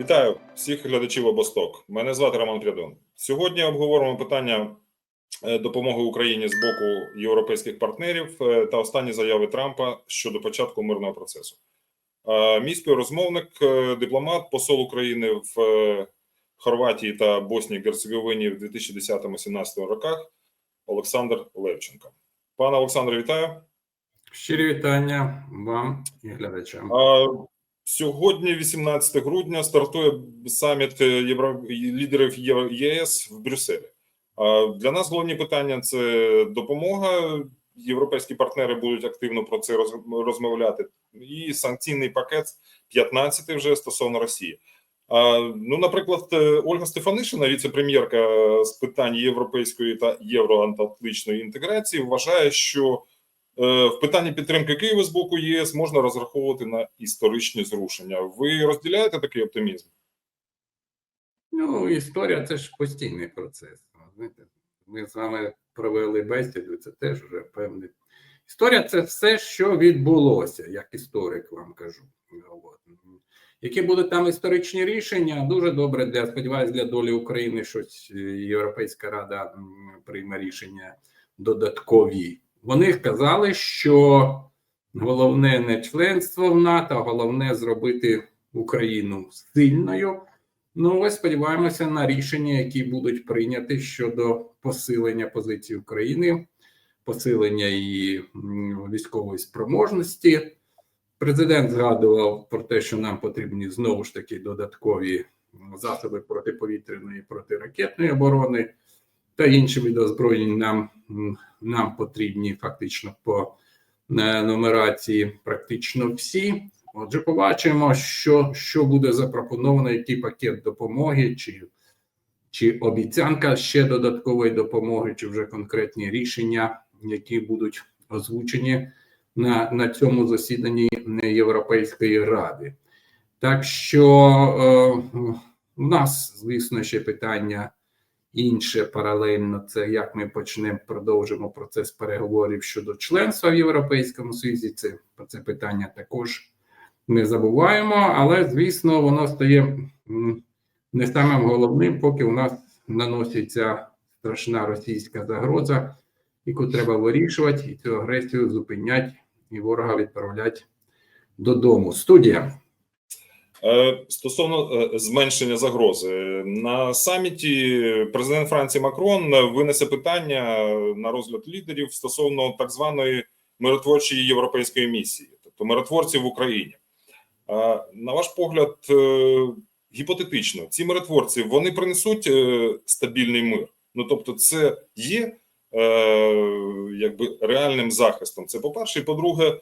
Вітаю всіх глядачів обосток. Мене звати Роман Прядон. Сьогодні обговоримо питання е, допомоги Україні з боку європейських партнерів е, та останні заяви Трампа щодо початку мирного процесу. Е, Мій співрозмовник, дипломат, посол України в Хорватії та Боснії Герцеговині в 2010-17 роках Олександр Левченко. Пане Олександре, вітаю. Щирі вітання вам і глядачам. Сьогодні, 18 грудня, стартує саміт євро... лідерів ЄС в Брюсселі. Для нас головні питання це допомога. Європейські партнери будуть активно про це розмовляти. І санкційний пакет 15 вже стосовно Росії. Ну, наприклад, е, Ольга Стефанишина, віце-прем'єрка з питань європейської та євроатлантичної інтеграції, вважає, що Е, В питанні підтримки Києва з боку ЄС можна розраховувати на історичні зрушення. Ви розділяєте такий оптимізм? Ну, історія це ж постійний процес. Знаєте, ми з вами провели бесіду, це теж вже певний. Історія це все, що відбулося, як історик вам кажу. От. Які будуть там історичні рішення, дуже добре для сподіваюся, для долі України щось е, Європейська Рада прийме рішення додаткові. Вони сказали, що головне не членство в НАТО, а головне зробити Україну сильною. Ну, ось сподіваємося на рішення, які будуть прийняті щодо посилення позиції України, посилення її військової спроможності. Президент згадував про те, що нам потрібні знову ж таки додаткові засоби протиповітряної і протиракетної оборони та інші види озброєнь нам, нам потрібні фактично по е, нумерації практично всі. Отже, побачимо, що, що буде запропоновано, який пакет допомоги, чи, чи обіцянка ще додаткової допомоги, чи вже конкретні рішення, які будуть озвучені на, на цьому засіданні Європейської ради. Так що е, у нас, звісно, ще питання інше паралельно. Це як ми почнемо продовжимо процес переговорів щодо членства в Європейському Союзі. Це про це питання також не забуваємо, але звісно, воно стає не самим головним, поки у нас наноситься страшна російська загроза, яку треба вирішувати, і цю агресію зупинять, і ворога відправлять додому. Студія. Е, Стосовно е, зменшення загрози на саміті президент Франції Макрон винесе питання на розгляд лідерів стосовно так званої миротворчої європейської місії, тобто миротворців в Україні. А, На ваш погляд, е, гіпотетично, ці миротворці вони принесуть е, стабільний мир. Ну тобто, це є е, якби реальним захистом. Це по-перше, і по-друге, е,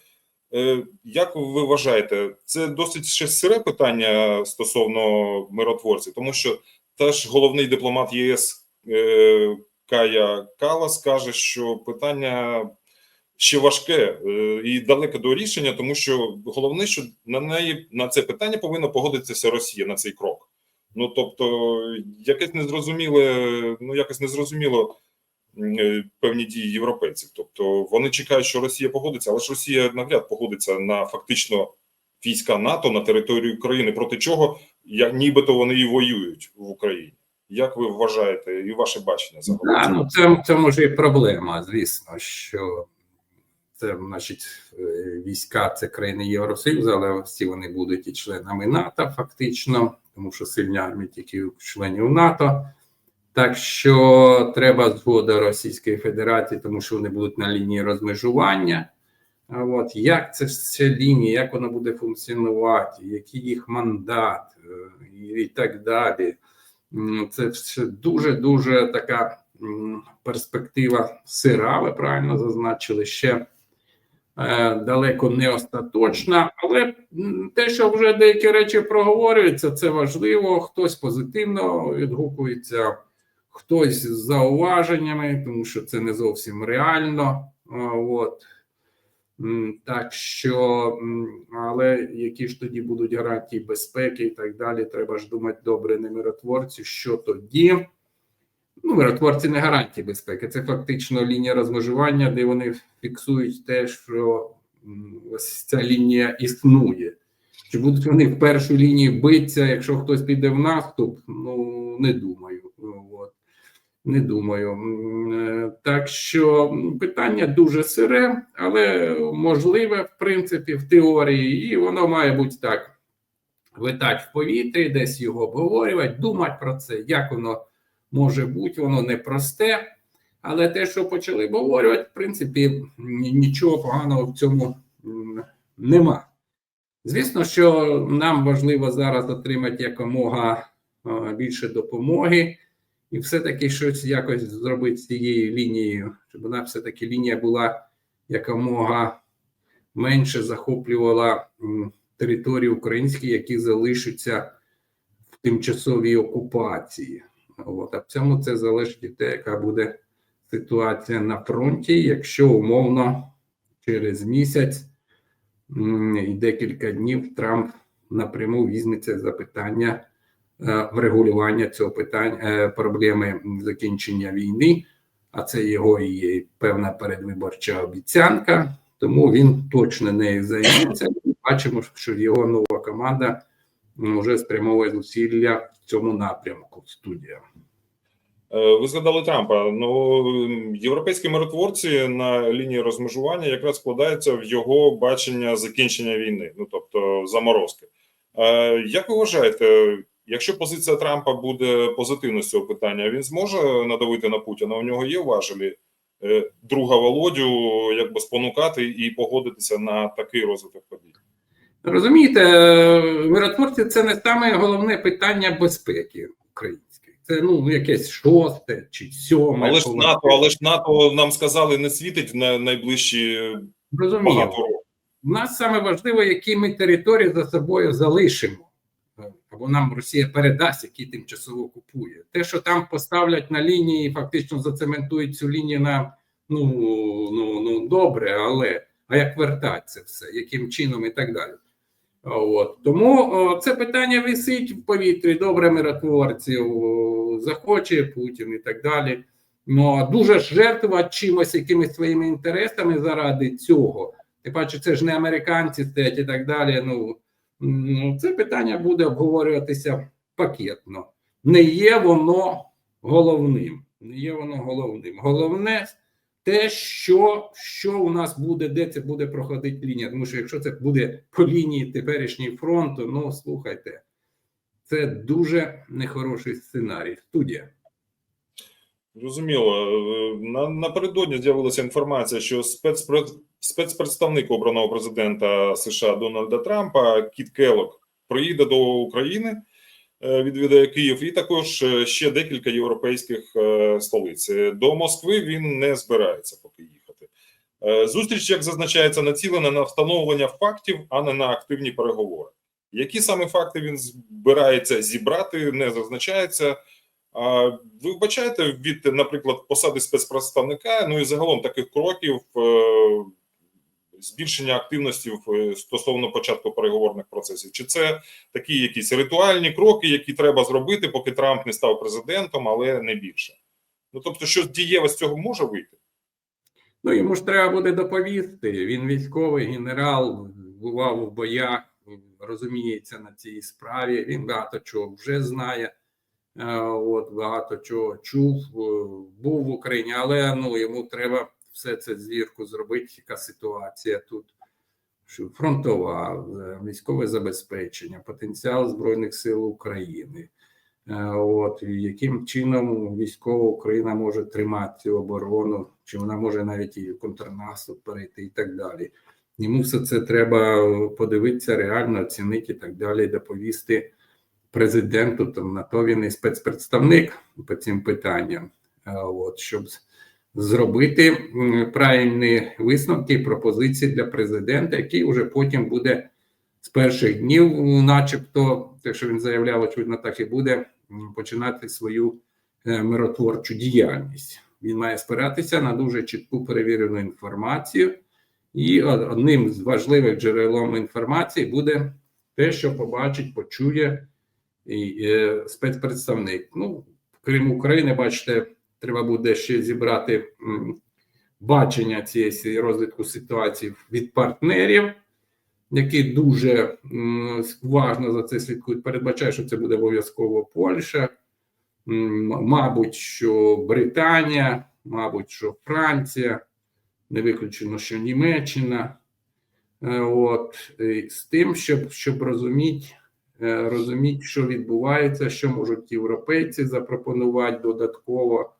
як ви вважаєте, це досить ще сире питання стосовно миротворців, тому що теж головний дипломат ЄС е, Кая Калас каже, що питання ще важке е, і далеке до рішення, тому що головне, що на неї на це питання повинна погодитися Росія на цей крок. Ну тобто, якесь незрозуміле, ну якось незрозуміло е, певні дії європейців. Тобто вони чекають, що Росія погодиться, але ж Росія навряд погодиться на фактично війська НАТО на території України, проти чого я нібито вони і воюють в Україні. Як ви вважаєте, і ваше бачення загалом? Ну це, це може і проблема, звісно, що це значить е, війська це країни Євросоюзу, але всі вони будуть і членами НАТО, фактично, тому що сильні армії тільки членів НАТО. Так що треба згода Російської Федерації, тому що вони будуть на лінії розмежування. А От як це все лінія, як воно буде функціонувати, який їх мандат е, і, так далі. Це все дуже дуже така перспектива сира, ви правильно зазначили, ще е, далеко не остаточна, але те, що вже деякі речі проговорюються, це важливо. Хтось позитивно відгукується, хтось з зауваженнями, тому що це не зовсім реально. От. Так що, але які ж тоді будуть гарантії безпеки і так далі, треба ж думати добре не миротворці, що тоді. Ну, миротворці не гарантії безпеки. Це фактично лінія розмежування, де вони фіксують те, що ось ця лінія існує. Чи будуть вони в першу лінії битися, якщо хтось піде в наступ? Ну не думаю. Не думаю. Е, Так що питання дуже сире, але можливе, в принципі, в теорії, і воно має бути так: витати в повітрі, десь його обговорювати, думати про це, як воно може бути, воно непросте. Але те, що почали обговорювати, в принципі, нічого поганого в цьому нема. Звісно, що нам важливо зараз отримати якомога більше допомоги, і все-таки щось якось зробити з цією лінією, щоб вона все-таки лінія була якомога менше захоплювала території українські, які залишаться в тимчасовій окупації. От. А в цьому це залежить від те, яка буде ситуація на фронті, якщо умовно через місяць і декілька днів Трамп напряму візьметься за питання врегулювання цього питання е, проблеми закінчення війни, а це його і певна передвиборча обіцянка, тому він точно нею займається. Бачимо, що його нова команда вже спрямовує зусилля в цьому напрямку. Студія. Е, Ви згадали Трампа. Ну європейські миротворці на лінії розмежування якраз складаються в його бачення закінчення війни, ну тобто заморозки. Е, Як ви вважаєте, якщо позиція Трампа буде позитивна з цього питання, він зможе надавити на Путіна? У нього є важелі е, друга Володю, якби спонукати і погодитися на такий розвиток подій? Розумієте, е, миротворці це не саме головне питання безпеки української. Це ну якесь шосте чи сьоме. Але ж НАТО, але ж НАТО нам сказали, не світить на найближчі Розумію. багато років. У нас саме важливо, які ми території за собою залишимо. Або нам Росія передасть, які тимчасово купує. Те, що там поставлять на лінії, фактично зацементують цю лінію на ну, ну, ну добре, але а як вертати все, яким чином і так далі. От. Тому о, це питання висить в повітрі, добре миротворців, захоче Путін і так далі. Ну, дуже жертвувати чимось, якимись своїми інтересами заради цього. Ти бачиш, це ж не американці стоять і так далі. Ну це питання буде обговорюватися пакетно. Не є воно головним. Не є воно головним. Головне те, що, що у нас буде, де це буде проходити лінія. Тому що якщо це буде по лінії теперішньої фронту, ну слухайте, це дуже нехороший сценарій. Студія. Зрозуміло. Е, На, напередодні з'явилася інформація, що спецпред, спецпредставник обраного президента США Дональда Трампа Кіт Келлог приїде до України, е, відвідає Київ, і також е, ще декілька європейських столиць. До Москви він не збирається поки їхати. Зустріч, як зазначається, націлена на встановлення фактів, а не на активні переговори. Які саме факти він збирається зібрати, не зазначається. Ви вбачаєте від, наприклад, посади спецпредставника, ну і загалом таких кроків е, збільшення активності е, стосовно початку переговорних процесів? Чи це такі якісь ритуальні кроки, які треба зробити, поки Трамп не став президентом, але не більше? Ну тобто, щось дієве з цього може вийти? Ну, йому ж треба буде доповісти. Він військовий генерал, бував у боях, розуміється на цій справі. Він багато чого вже знає. Е, От багато чого чув, е, був в Україні, але ну йому треба все це звірку зробити. Яка ситуація тут? Що фронтова, е, військове забезпечення, потенціал Збройних сил України. От яким чином військова Україна може тримати цю оборону, чи вона може навіть і контрнаступ перейти, і так далі. Йому все це треба подивитися, реально оцінити і так далі, доповісти президенту. Там на то він і спецпредставник по цим питанням. От щоб зробити правильні висновки пропозиції для президента, який вже потім буде з перших днів, начебто, те, що він заявляв, очевидно, так і буде починати свою е, миротворчу діяльність. Він має спиратися на дуже чітку перевірену інформацію, і одним з важливих джерелом інформації буде те, що побачить, почує спецпредставник. Ну, крім України, бачите, треба буде ще зібрати бачення цієї розвитку ситуації від партнерів. які дуже уважно за це слідкують, передбачає, що це буде обов'язково Польща, мабуть, що Британія, мабуть, що Франція, не виключено, що Німеччина. Е, От з тим, щоб, щоб розуміти, е, розуміти, що відбувається, що можуть європейці запропонувати додатково,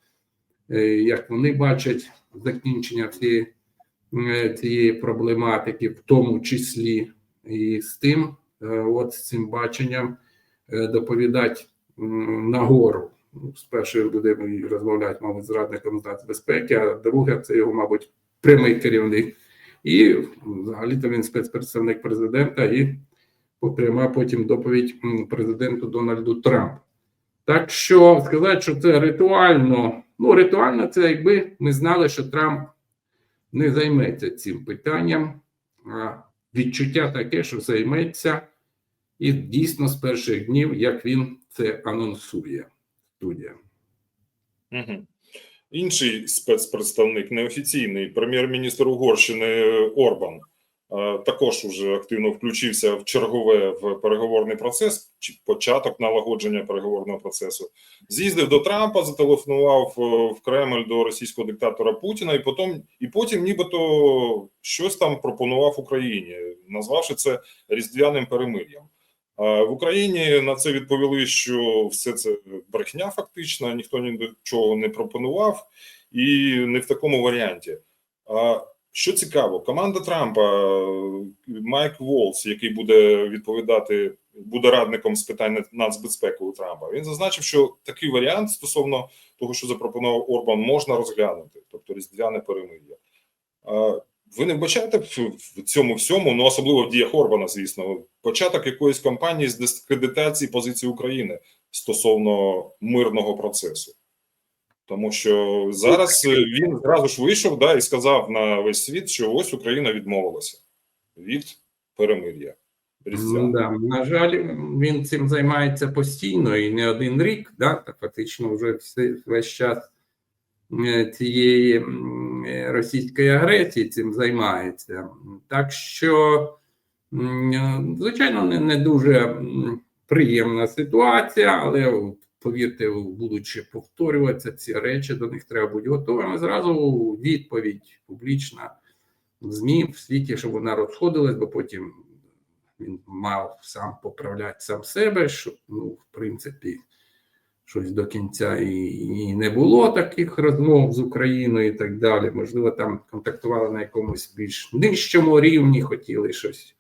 е, як вони бачать закінчення цієї, е, цієї проблематики, в тому числі і з тим, е, от з цим баченням е, доповідати нагору. Ну, Спершу він буде розмовляти, мабуть, з радником з нацбезпеки, а друге це його, мабуть, прямий керівник. І взагалі-то він спецпредставник президента і пряма потім доповідь президенту Дональду Трампу. Так що сказати, що це ритуально, ну ритуально, це якби ми знали, що Трамп не займеться цим питанням. А відчуття таке, що займеться, і дійсно з перших днів, як він це анонсує. Студія. Угу. Інший спецпредставник, неофіційний прем'єр-міністр Угорщини Орбан, також уже активно включився в чергове в переговорний процес, початок налагодження переговорного процесу. З'їздив до Трампа, зателефонував е, в Кремль до російського диктатора Путіна, і потім, і потім, нібито щось там пропонував Україні, назвавши це різдвяним перемир'ям. В Україні на це відповіли, що все це брехня, фактично, ніхто нічого не пропонував, і не в такому варіанті. Що цікаво, команда Трампа Майк Волс, який буде відповідати, буде радником з питань нацбезпеки у Трампа, він зазначив, що такий варіант стосовно того, що запропонував Орбан, можна розглянути, тобто різдвяне перемир'я. Ви не вбачаєте в цьому всьому, ну особливо в діях Орбана, звісно, початок якоїсь кампанії з дискредитації позиції України стосовно мирного процесу. Тому що зараз він зразу ж вийшов да, і сказав на весь світ, що ось Україна відмовилася від перемир'я. Да. На жаль, він цим займається постійно і не один рік, да, фактично вже весь час е, цієї е, російської агресії цим займається. Так що, е, звичайно, не, не дуже приємна ситуація, але повірте, будучи повторюватися ці речі, до них треба бути готовими. Зразу відповідь публічна в ЗМІ в світі, щоб вона розходилась, бо потім він мав сам поправляти сам себе, що ну, в принципі, щось до кінця і, і не було таких розмов з Україною і так далі. Можливо, там контактували на якомусь більш нижчому рівні, хотіли щось.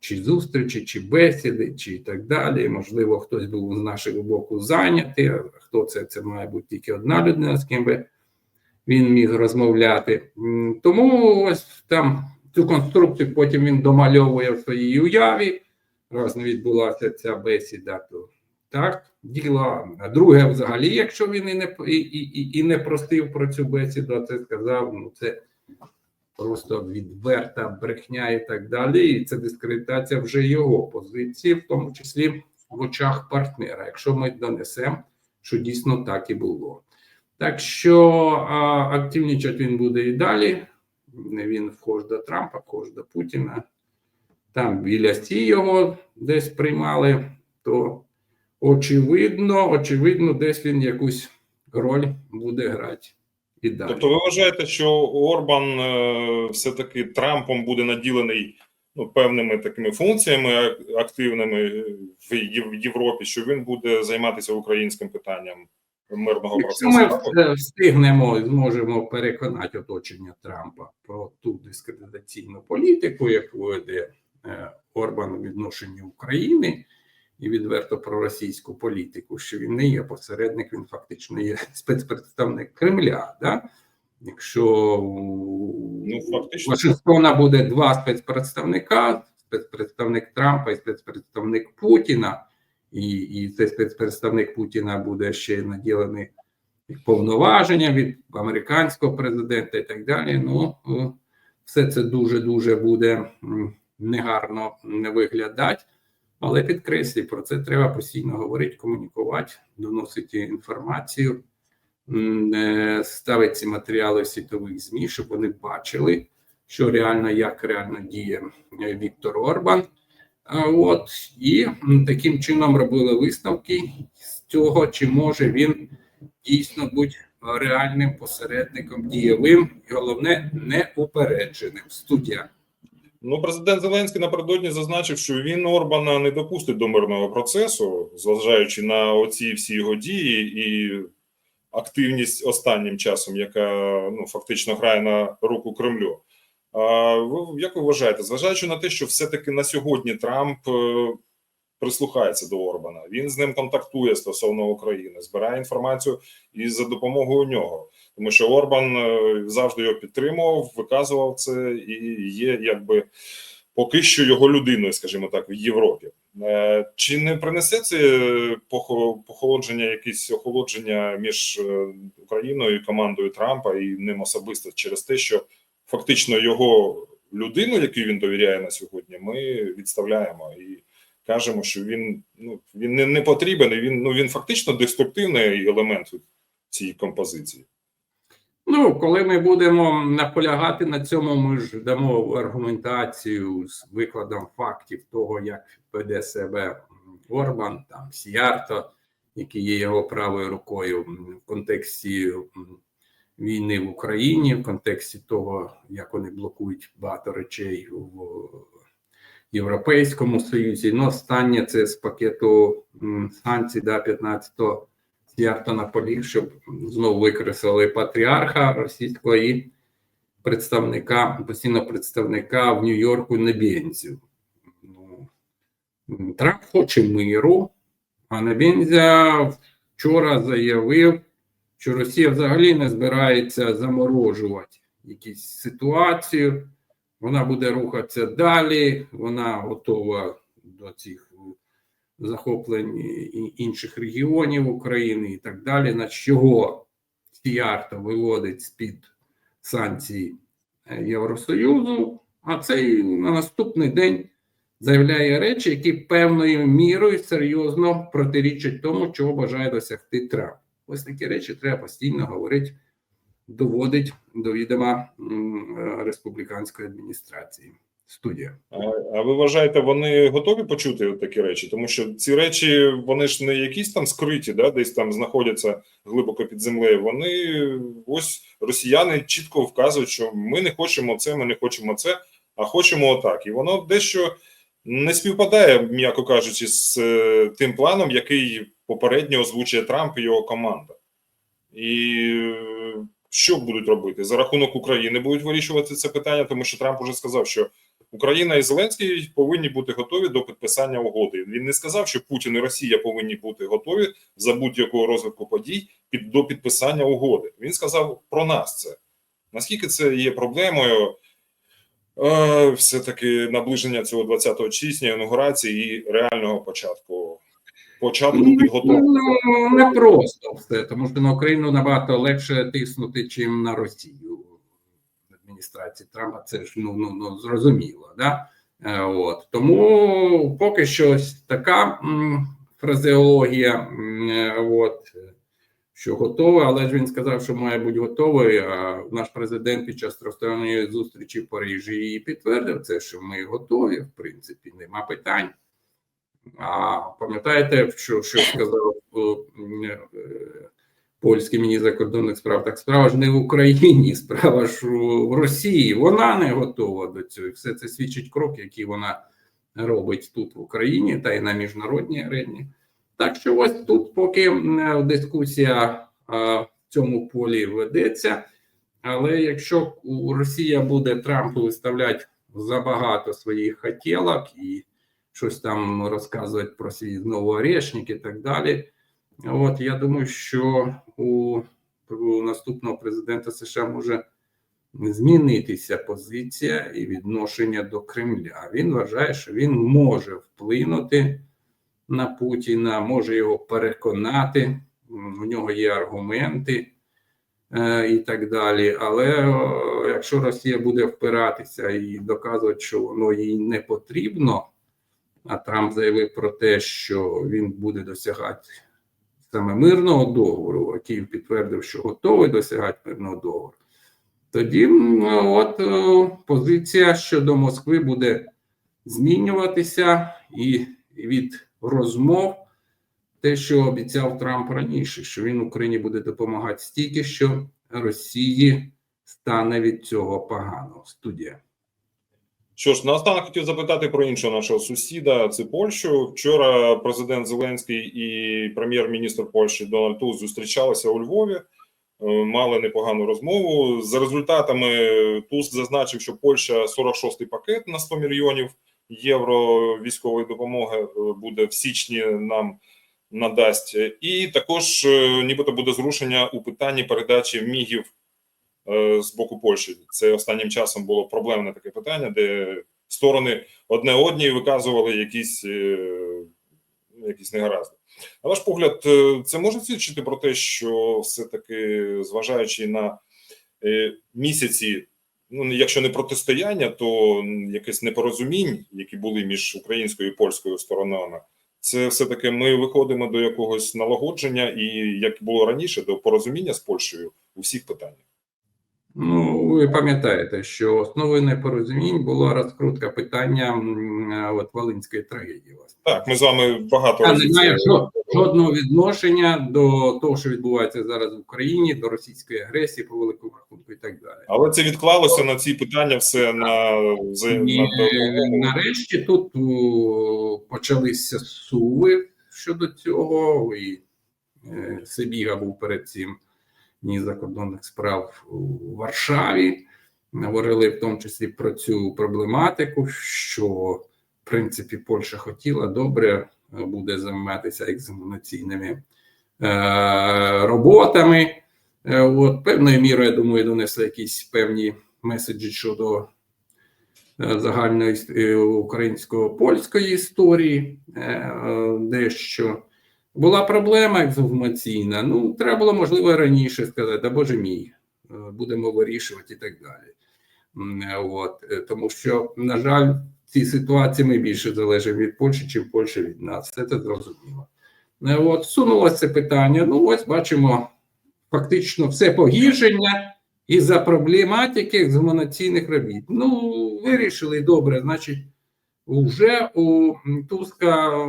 Чи зустрічі, чи бесіди, чи так далі. Можливо, хтось був з нашого боку зайнятий. Хто це? Це має бути тільки одна людина, з ким би він міг розмовляти. Тому ось там цю конструкцію потім він домальовує в своїй уяві. Раз не відбулася ця бесіда, то так, діло. А друге, взагалі, якщо він і не і, і, і не простив про цю бесіду, а це сказав, ну це просто відверта брехня і так далі. І це дискредитація вже його позиції, в тому числі в очах партнера, якщо ми донесемо, що дійсно так і було. Так що а, активнічати він буде і далі. Він вхож до Трампа, вхож до Путіна. Там біля сі його десь приймали, то очевидно, очевидно, десь він якусь роль буде грати і далі. Тобто, ви вважаєте, що Орбан е, все-таки Трампом буде наділений ну, певними такими функціями активними в Європі, що він буде займатися українським питанням мирного Якщо процесу? ми е, встигнемо і зможемо переконати оточення Трампа про ту дискредитаційну політику, яку веде е, Орбан у відношенні України, і відверто про російську політику, що він не є посередник, він фактично є спецпредставник Кремля. Да? Якщо Ну, фактично. Вашингтона буде два спецпредставника: спецпредставник Трампа і спецпредставник Путіна, і, і цей спецпредставник Путіна буде ще наділений повноваження від американського президента і так далі. Ну, е, все це дуже дуже буде негарно не виглядати. Але підкреслюю, про це треба постійно говорити, комунікувати, доносити інформацію, е, ставити ці матеріали світових ЗМІ, щоб вони бачили, що реально як реально діє е, Віктор Орбан. От і таким чином робили висновки з цього, чи може він дійсно бути реальним посередником дієвим і головне неупередженим. Студія. Ну, президент Зеленський напередодні зазначив, що він Орбана не допустить до мирного процесу, зважаючи на оці всі його дії і активність останнім часом, яка ну фактично грає на руку Кремлю. А ви як ви вважаєте, зважаючи на те, що все-таки на сьогодні Трамп е, прислухається до Орбана, він з ним контактує стосовно України, збирає інформацію і за допомогою нього, тому що Орбан е, завжди його підтримував, виказував це і є якби поки що його людиною, скажімо так, в Європі. Е, Чи не принесе це похолодження, якесь охолодження між е, Україною і командою Трампа і ним особисто через те, що фактично його людину, якій він довіряє на сьогодні, ми відставляємо і кажемо, що він ну він не, не потрібен. Він ну він фактично деструктивний елемент цій композиції. Ну, коли ми будемо наполягати на цьому, ми ж дамо аргументацію з викладом фактів того, як веде себе Орбан, там Сіярто, який є його правою рукою в контексті війни в Україні, в контексті того, як вони блокують багато речей в Європейському Союзі. Ну, останнє це з пакету санкцій да, 15-го Сіярто наполіг, щоб знову викреслили патріарха російського і представника, постійного представника в Нью-Йорку Небензю. Ну, Трамп хоче миру, а Небензя вчора заявив, що Росія взагалі не збирається заморожувати якісь ситуацію. Вона буде рухатися далі, вона готова до цих захоплень інших регіонів України і так далі, на чого Сіярто виводить з-під санкцій е, Євросоюзу, а цей на наступний день заявляє речі, які певною мірою серйозно протирічать тому, чого бажає досягти Трамп. Ось такі речі треба постійно говорити, доводить до відома е, республіканської адміністрації. Студія. А, а ви вважаєте, вони готові почути такі речі? Тому що ці речі вони ж не якісь там скриті, да, десь там знаходяться глибоко під землею. Вони ось росіяни чітко вказують, що ми не хочемо це, ми не хочемо це, а хочемо отак. І воно дещо не співпадає, м'яко кажучи, з е, тим планом, який попередньо озвучує Трамп і його команда. І е, що будуть робити? За рахунок України будуть вирішувати це питання, тому що Трамп уже сказав, що Україна і Зеленський повинні бути готові до підписання угоди. Він не сказав, що Путін і Росія повинні бути готові за будь-якого розвитку подій під до підписання угоди. Він сказав про нас це. Наскільки це є проблемою? Е, все-таки наближення цього 20 січня інаугурації і реального початку початку підготовки. Ну, не просто все, тому що на Україну набагато легше тиснути, чим на Росію адміністрації Трампа. Це ж ну, ну, ну зрозуміло. Да? Е, От. Тому поки що така фразеологія, е, от, що готова, але ж він сказав, що має бути готовий. А наш президент під час тристоронньої зустрічі в Парижі і підтвердив це, що ми готові, в принципі, нема питань. А пам'ятаєте, що, що сказав е, польський міністр закордонних справ? Так справа ж не в Україні, справа ж в Росії. Вона не готова до цього. Все це свідчить крок, який вона робить тут в Україні та й на міжнародній арені. Так що ось тут поки дискусія в цьому полі ведеться. Але якщо Росія буде Трампу виставляти забагато своїх хотілок і щось там розказувати про свій знову орешник і так далі. От я думаю, що у, у наступного президента США може змінитися позиція і відношення до Кремля. Він вважає, що він може вплинути на Путіна, може його переконати. У нього є аргументи е, і так далі. Але о, якщо Росія буде впиратися і доказувати, що воно їй не потрібно, а Трамп заявив про те, що він буде досягати саме мирного договору, а Київ підтвердив, що готовий досягати мирного договору. тоді от е, позиція щодо Москви буде змінюватися і від розмов те, що обіцяв Трамп раніше, що він Україні буде допомагати стільки, що Росії стане від цього погано. Студія. Що ж, наостанок хотів запитати про іншого нашого сусіда, це Польщу. Вчора президент Зеленський і прем'єр-міністр Польщі Дональд Туск зустрічалися у Львові, е, мали непогану розмову. За результатами Туск зазначив, що Польща 46-й пакет на 100 мільйонів євро військової допомоги е, буде в січні нам надасть. І також е, нібито буде зрушення у питанні передачі мігів з боку Польщі. Це останнім часом було проблемне таке питання, де сторони одне одній виказували якісь, е, якісь негаразди. На ваш погляд, е, це може свідчити про те, що все-таки, зважаючи на е, місяці, ну якщо не протистояння, то якесь непорозумінь, які були між українською і польською сторонами. Це все таки ми виходимо до якогось налагодження, і як було раніше, до порозуміння з Польщею у всіх питаннях. Ну, ви пам'ятаєте, що основою непорозумінь була розкрутка питання е, от Волинської трагедії. власне. Так, ми з вами багато Та немає це- жодного відношення до того, що відбувається зараз в Україні, до російської агресії по великому рахунку і так далі. Але це відклалося на ці питання все на, І, на нарешті тут почалися суви щодо цього, і е, Сибіга був перед цим ні закордонних справ у Варшаві. Говорили в тому числі про цю проблематику, що в принципі Польща хотіла добре буде займатися екзаменаційними е, роботами. Е, От певною мірою, я думаю, донесли якісь певні меседжі щодо е, загальної е, українсько-польської історії, е, е, дещо. Була проблема ексгумаційна. Ну, треба було, можливо, раніше сказати, да боже мій, е, будемо вирішувати і так далі. От, е, тому що, на жаль, в цій ситуації ми більше залежимо від Польщі, чим Польща від нас. Це це зрозуміло. Е, От, сунулося це питання. Ну, ось бачимо, фактично все погіршення із-за проблематики ексгумаційних робіт. Ну, вирішили добре, значить, вже у Туска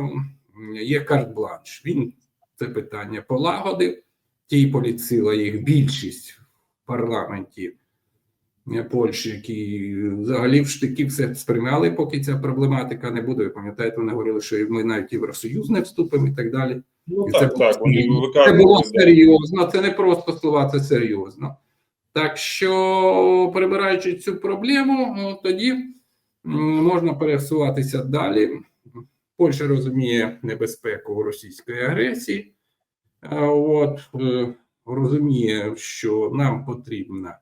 є карт-бланш. Він це питання полагодив. Ті поліцила їх більшість в парламенті Польщі, які взагалі в штики все сприймали, поки ця проблематика не буде. Ви пам'ятаєте, вони говорили, що ми навіть Євросоюз не вступимо і так далі. Ну І так, це так, вони Це було серйозно, це не просто слова, це серйозно. Так що, перебираючи цю проблему, ну, тоді можна пересуватися далі. Польща розуміє небезпеку російської агресії, от, е, розуміє, що нам потрібна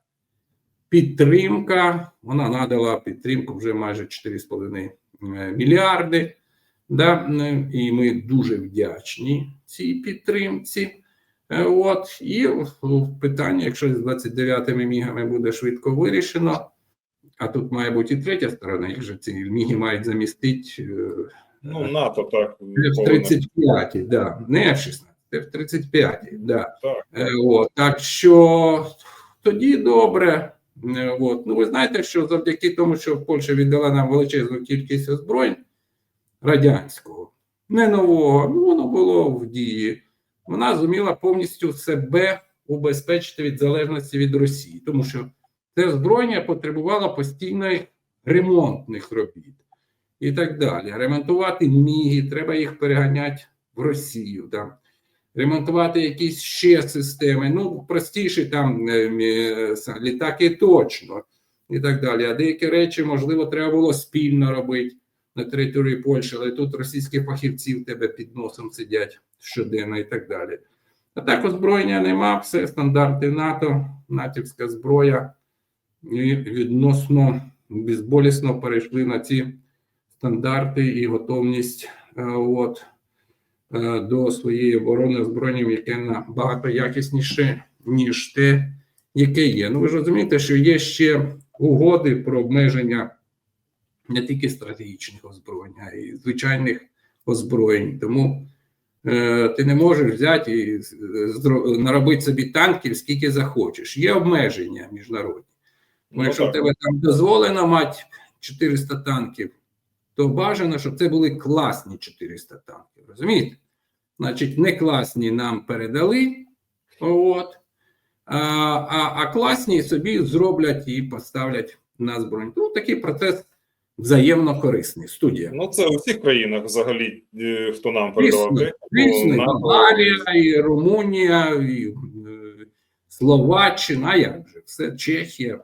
підтримка. Вона надала підтримку вже майже 4,5 е, мільярди. Да? е, І ми дуже вдячні цій підтримці. От, і питання, якщо з 29 мігами буде швидко вирішено, а тут має бути і третя сторона, їх же ці міги мають замістити Ну, НАТО так. в повинно. 35, да, не в 16, в 35, да. Так. Е, От, так що тоді добре. Е, От. Ну, ви знаєте, що завдяки тому, що Польща віддала нам величезну кількість озброєнь радянського, не нового, ну воно було в дії. Вона зуміла повністю себе убезпечити від залежності від Росії, тому що це озброєння потребувало постійних ремонтних робіт і так далі. Ремонтувати міги, треба їх переганяти в Росію. Там ремонтувати якісь ще системи. Ну, простіші там е, е, літаки точно і так далі. А деякі речі, можливо, треба було спільно робити на території Польщі, але тут російські фахівці в тебе під носом сидять щоденно і так далі. А так озброєння нема, все стандарти НАТО, натівська зброя і відносно безболісно перейшли на ці стандарти і готовність е, от, е, до своєї оборони озброєнням, яке набагато якісніше, ніж те, яке є. Ну ви ж розумієте, що є ще угоди про обмеження не тільки стратегічних озброєнь, а й звичайних озброєнь. Тому е, ти не можеш взяти і наробити собі танків скільки захочеш. Є обмеження міжнародні. Бо Ну, якщо в так. тебе там дозволено мати 400 танків, то бажано, щоб це були класні 400 танків. Розумієте? Значить, не класні нам передали, от, а, а, а класні собі зроблять і поставлять на збройні. Ну, такий процес взаємно корисний. Студія. Ну, це у всіх країнах взагалі, е, хто нам передавав Болгарія, і Румунія, і е, Словаччина, а як же, все Чехія.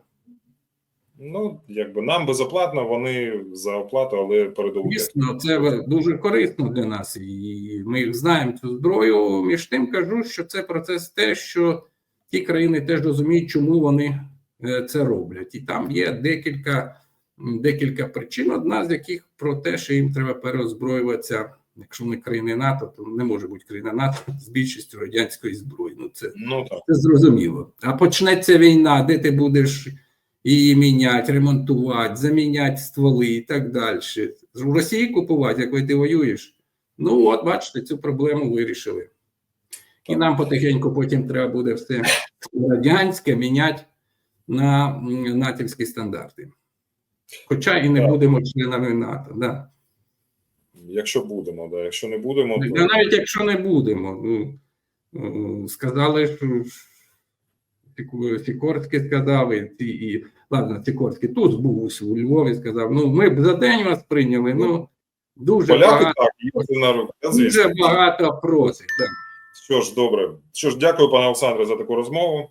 Ну, якби нам безоплатно, вони за оплату, але передали. Звісно, це дуже корисно для нас, і ми їх знаємо цю зброю. Між тим кажу, що це процес те, що ті країни теж розуміють, чому вони е, це роблять. І там є декілька, декілька причин, одна з яких про те, що їм треба переозброюватися. Якщо вони країни НАТО, то не може бути країна НАТО з більшістю радянської зброї. Ну це Ну так. це зрозуміло. А почнеться війна, де ти будеш її міняти, ремонтувати, заміняти стволи і так далі. В Росії купувати, як ти воюєш. Ну, от, бачите, цю проблему вирішили. І нам потихеньку потім треба буде все радянське міняти на натівські стандарти. Хоча і не будемо членами НАТО. Да. Якщо будемо, да. якщо не будемо, то навіть якщо не будемо, ну, е, сказали, що Сікорський сказав, і, і ладно, Сікорський тут був у Львові, сказав: ну ми б за день вас прийняли. Ну дуже поляки багато, так, руки. Дуже багато просить. Да. Що ж, добре. Що ж, дякую, пане Олександре, за таку розмову.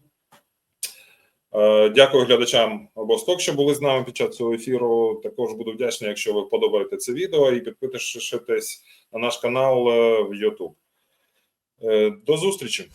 Е, Дякую глядачам обосток, що були з нами під час цього ефіру. Також буду вдячний, якщо ви подобаєте це відео і підпишетесь на наш канал е, в YouTube. Е, До зустрічі!